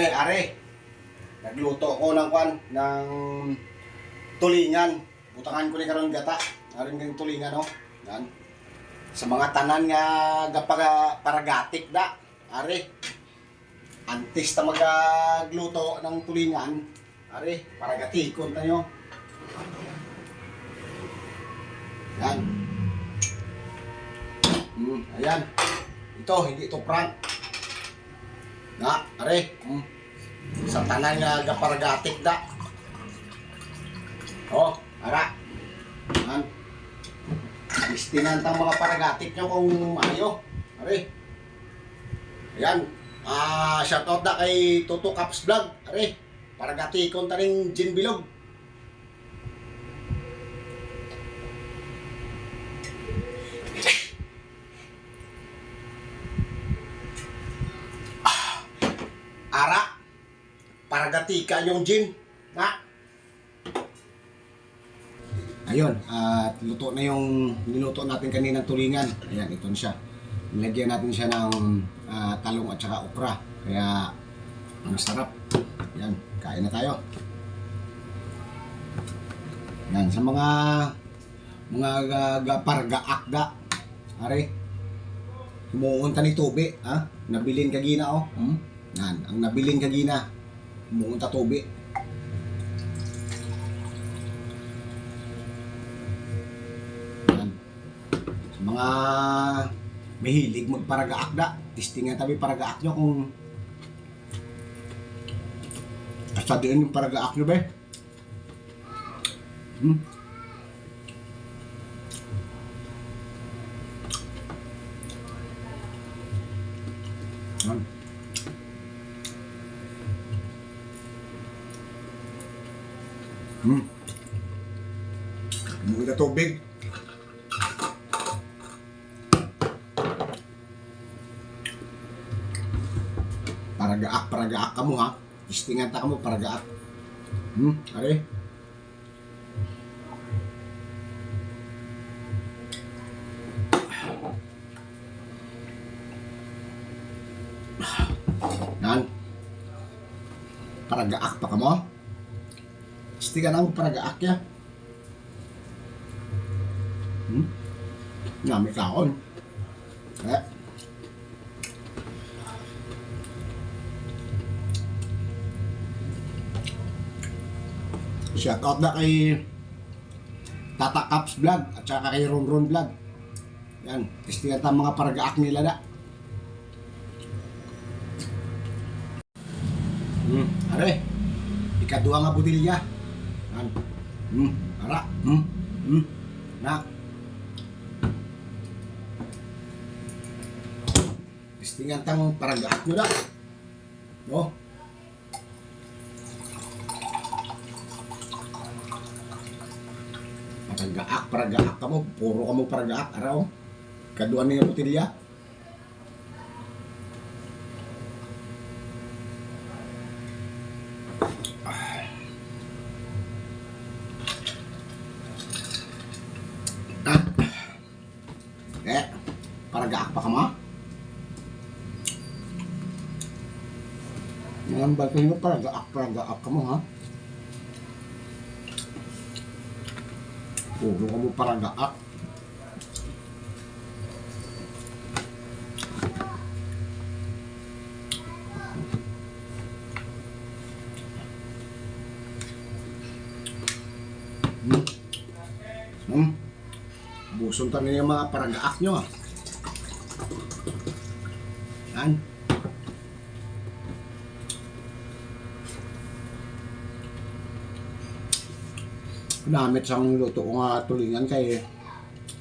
Okay, are. Nagluto ko ng kwan, ng tulingan. Butangan ko ni karon gata. Arin ng tulingan, no? Yan. Sa mga tanan nga gapaga paragatik da. Are. Antes ta magagluto ng tulingan. Are, paragatikon tayo. Yan. Hmm, ayan. Ito, hindi ito prank. Na, are. Hmm. Sa tanan nga gaparagatik da. Oh, ara. Yan. Istinan tang mga paragatik nyo kung ayo. Are. Ayan. Ah, shoutout na kay Toto Caps Vlog. Are. Paragatikon taning Jin Bilog. Ara. Paragatika yung Jin. Na. Ayun, at luto na yung niluto natin kaninang tulingan. Ayan, ito na siya. Nilagyan natin siya ng ah, talong at saka okra. Kaya, ang sarap. Ayan, kain na tayo. Yan, sa mga mga ga- pargaakda. Are, humuunta ni Tubi, ha? Nabilin kagina, oh. Hmm? Yan, ang nabilin kagina. Humuunta Tubi. Yan. Sa mga mahilig magparagaakda, testingan tabi paragaak nyo kung Asa din yung paragaak nyo, be? Hmm? Hmm. Umuwi na tubig. Paragaak, paragaak ka mo ha. Istingan ta ka mo, paragaak. Hmm, are. Yan. Paragaak pa ka mo. Istingan ang paragaak ya. Hmm? Nami kaon. Eh. Shout out na kay Tata Caps Vlog at saka kay Ron Ron Vlog. Yan, testingan ta mga paragaak nila na. Hmm, are. Ikaduha nga butilya. Yan. Hmm, ara. Hmm, hmm. Na. Testingan tang paragaak nyo na. No? Paragaak, paragaak ka mo. Puro ka mo paragaak. Araw. Kaduan niya butilya. Ah. Eh, paragaak pa ka mo? Ngayon ba kayo paragaak, paragaak ka mo ha? Puro ka mo paragaak. Hmm. Hmm. Buson tayo yung mga paragaak nyo ah. Yan. Namit sang luto ko nga tulingan kay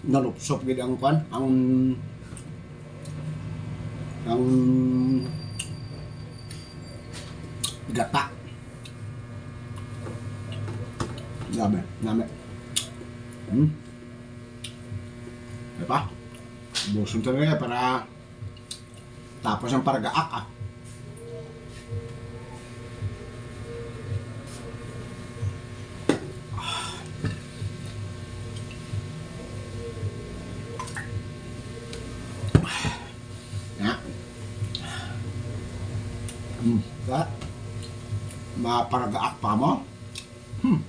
nalupsop gid ang kwan ang ang gata. Dami, dami. Hmm. Diba? Buson talaga para tapos ang paragaak ah. Ya. Hmm. Diba? maparagaak pa mo. Hmm.